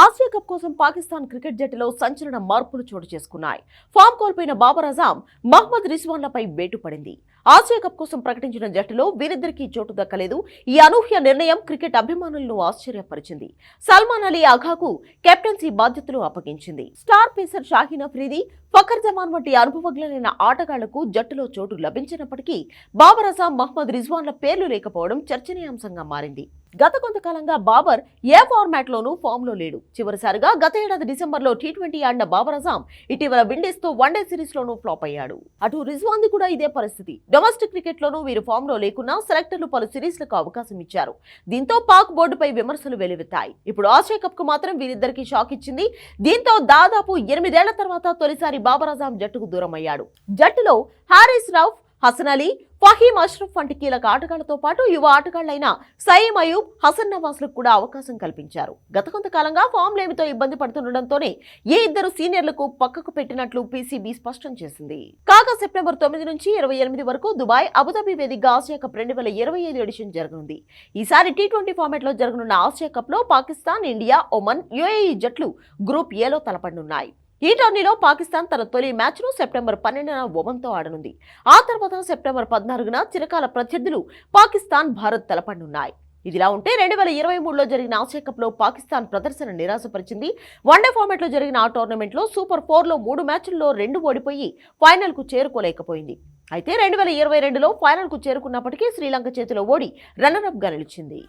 Asia cup కోసం Pakistan cricket జట్టులో సంచలన మార్పులు చోటు చేసుకున్నాయి. ఫామ్ కోల్పోయిన బాబర్ అజాం మహ్మద్ రిజ్వాన్లపై వేటు పడింది. ఆసియా కప్ కోసం ప్రకటించిన జట్టులో వీరిద్దరికీ చోటు దక్కలేదు. ఈ అనూహ్య నిర్ణయం క్రికెట్ అభిమానులను ఆశ్చర్యపరిచింది. సల్మాన్ అలీ అఘాకు కెప్టెన్సీ బాధ్యతలు అప్పగించింది. స్టార్ పేసర్ షాహీన్ అఫ్రీది ఫకర్ జమాన్ వంటి అనుభవజ్ఞులైన ఆటగాళ్ళకు జట్టులో చోటు లభించినప్పటికీ బాబర్ అజాం మహ్మద్ రిజ్వాన్ల పేర్లు లేకపోవడం చర్చనీయాంశంగా మారింది. గత కొంతకాలంగా బాబర్ ఏ ఫార్మాట్ లోనూ ఫామ్లో లేడు. చివరిసారిగా గత ఏడాది డిసెంబర్లో టీ ట్వంటీ ఆడిన బాబర్ అజాం ఇటీవల విండీస్తో వన్డే సిరీస్ లోనూ ఫ్లాప్ అయ్యాడు. అటు రిజ్వాన్ది కూడా ఇదే పరిస్థితి. డొమెస్టిక్ క్రికెట్ లోనూ వీరు ఫామ్లో లేకున్నా సెలెక్టర్లు పలు సిరీస్లకు అవకాశం ఇచ్చారు. దీంతో పాక్ బోర్డుపై విమర్శలు వెలువెత్తాయి ఇప్పుడు ఆసియా కప్కు మాత్రం వీరిద్దరికి షాక్ ఇచ్చింది. దీంతో దాదాపు ఎనిమిదేళ్ళ తర్వాత తొలిసారి బాబర్ అజాం జట్టుకు దూరం అయ్యాడు జట్టులో హారిస్ రౌఫ్ హసన్ అలీ ఫహీం అష్రఫ్ వంటి కీలక ఆటగాళ్ళతో పాటు యువ ఆటగాళ్ళైన సయీం అయూబ్ హసన్ నవాజ్లకు కూడా అవకాశం కల్పించారు. గత కొంతకాలంగా ఫామ్ లేమితో ఇబ్బంది పడుతుండటంతోనే ఏ ఇద్దరు సీనియర్లకు పక్కకు పెట్టినట్లు పీసీబీ స్పష్టం చేసింది. కాగా సెప్టెంబర్ తొమ్మిది నుంచి ఇరవై ఎనిమిది వరకు దుబాయ్ అబుదాబి వేదికగా ఆసియా కప్ రెండు వేల ఇరవై ఐదు ఎడిషన్ జరగనుంది. ఈసారి టీ ట్వంటీ ఫార్మాట్లో జరగనున్న ఆసియా కప్లో పాకిస్తాన్ ఇండియా ఒమన్ యుఏఈ జట్లు గ్రూప్ ఏలో తలపడనున్నాయి. ఈ టోర్నీలో పాకిస్తాన్ తన తొలి మ్యాచ్ను సెప్టెంబర్ పన్నెండున ఒమన్తో ఆడనుంది. ఆ తర్వాత సెప్టెంబర్ పద్నాలుగున చిరకాల ప్రత్యర్థులు పాకిస్తాన్ భారత్ తలపడనున్నాయి ఇదిలా ఉంటే రెండు వేల ఇరవై మూడులో జరిగిన ఆసియా కప్లో పాకిస్తాన్ ప్రదర్శన నిరాశపరిచింది. వన్డే ఫార్మాట్లో జరిగిన ఆ టోర్నమెంట్లో సూపర్ ఫోర్లో మూడు మ్యాచ్ల్లో రెండు ఓడిపోయి ఫైనల్కు చేరుకోలేకపోయింది. అయితే రెండు వేల ఇరవై రెండులో ఫైనల్కు చేరుకున్నప్పటికీ శ్రీలంక చేతిలో ఓడి రన్నరప్గా నిలిచింది.